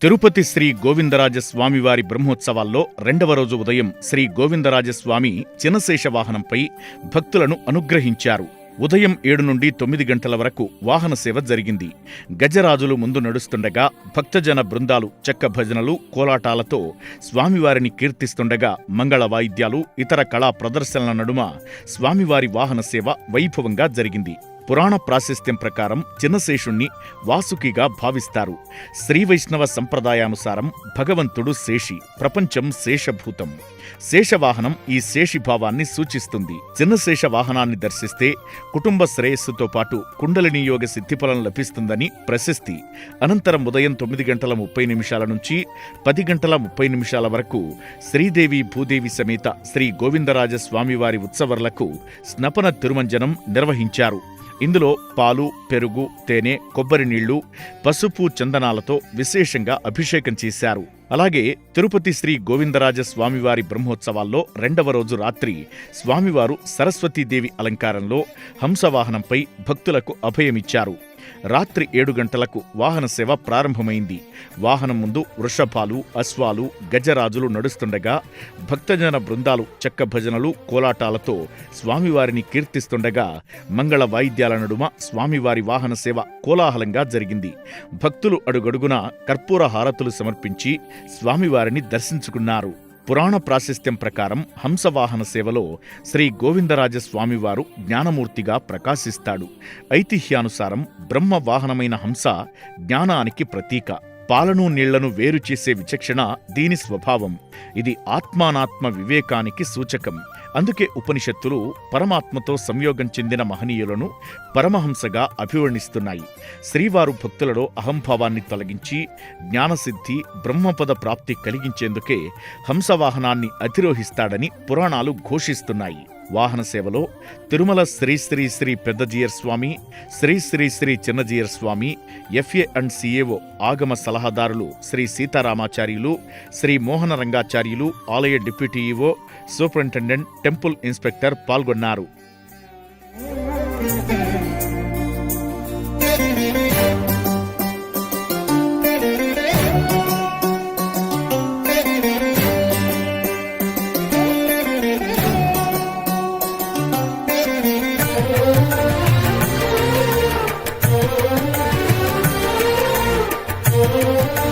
తిరుపతి శ్రీ గోవిందరాజ స్వామివారి బ్రహ్మోత్సవాల్లో రెండవ రోజు ఉదయం శ్రీ గోవిందరాజస్వామి చినశేష వాహనంపై భక్తులను అనుగ్రహించారు. ఉదయం ఏడు నుండి తొమ్మిది గంటల వరకు వాహన సేవ జరిగింది. గజరాజులు ముందు నడుస్తుండగా భక్తజన బృందాలు చెక్క భజనలు కోలాటాలతో స్వామివారిని కీర్తిస్తుండగా మంగళ వాయిద్యాలు ఇతర కళా ప్రదర్శనల నడుమ స్వామివారి వాహన సేవ వైభవంగా జరిగింది. పురాణ ప్రాశస్త్యం ప్రకారం చిన్నశేషుణ్ణి వాసుకిగా భావిస్తారు. శ్రీ వైష్ణవ సంప్రదాయానుసారం భగవంతుడు శేషి ప్రపంచం శేషభూతం. శేషవాహనం ఈ శేషిభావాన్ని సూచిస్తుంది. చిన్నశేష వాహనాన్ని దర్శిస్తే కుటుంబ శ్రేయస్సుతో పాటు కుండలిని యోగ సిద్ధిఫలం లభిస్తుందని ప్రశస్తి. అనంతరం ఉదయం తొమ్మిది గంటల ముప్పై నిమిషాల నుంచి పది గంటల ముప్పై నిమిషాల వరకు శ్రీదేవి భూదేవి సమేత శ్రీ గోవిందరాజ స్వామివారి ఉత్సవర్లకు స్నపన తిరుమంజనం నిర్వహించారు. ఇందులో పాలు పెరుగు తేనె కొబ్బరి నీళ్ళు పసుపు చందనాలతో విశేషంగా అభిషేకం చేశారు. అలాగే తిరుపతి శ్రీ గోవిందరాజ స్వామివారి బ్రహ్మోత్సవాల్లో రెండవ రోజు రాత్రి స్వామివారు సరస్వతీదేవి అలంకారంలో హంసవాహనంపై భక్తులకు అభయమిచ్చారు. రాత్రి ఏడు గంటలకు వాహన సేవ ప్రారంభమైంది. వాహనం ముందు వృషభాలు అశ్వాలు గజరాజులు నడుస్తుండగా భక్తజన బృందాలు చెక్క భజనలు కోలాటాలతో స్వామివారిని కీర్తిస్తుండగా మంగళ వాయిద్యాల నడుమ స్వామివారి వాహన సేవ కోలాహలంగా జరిగింది. భక్తులు అడుగడుగున కర్పూర హారతులు సమర్పించి స్వామివారిని దర్శించుకున్నారు. పురాణ ప్రాశస్త్యం ప్రకారం హంసవాహన సేవలో శ్రీ గోవిందరాజ స్వామివారు జ్ఞానమూర్తిగా ప్రకాశిస్తాడు. ఐతిహ్యానుసారం బ్రహ్మ వాహనమైన హంస జ్ఞానానికి ప్రతీక. పాలను నీళ్ళను వేరు చేసే విచక్షణ దీని స్వభావం. ఇది ఆత్మానాత్మ వివేకానికి సూచకం. అందుకే ఉపనిషత్తులు పరమాత్మతో సంయోగం చెందిన మహనీయులను పరమహంసగా అభివర్ణిస్తున్నాయి. శ్రీవారు భక్తులలో అహంభావాన్ని తొలగించి జ్ఞానసిద్ధి బ్రహ్మపద ప్రాప్తి కలిగించేందుకే హంసవాహనాన్ని అధిరోహిస్తాడని పురాణాలు ఘోషిస్తున్నాయి. వాహన సేవలో Tirumala Shri Shri Shri Peddajeeyar Swami Shri Shri Shri Chinnajeeyar Swami FA and CAO ఆగమ సలహాదారులు శ్రీ సీతారామాచార్యులు శ్రీ మోహన రంగాచార్యులు ఆలయ deputy EO superintendent temple inspector పాల్గొన్నారు. Música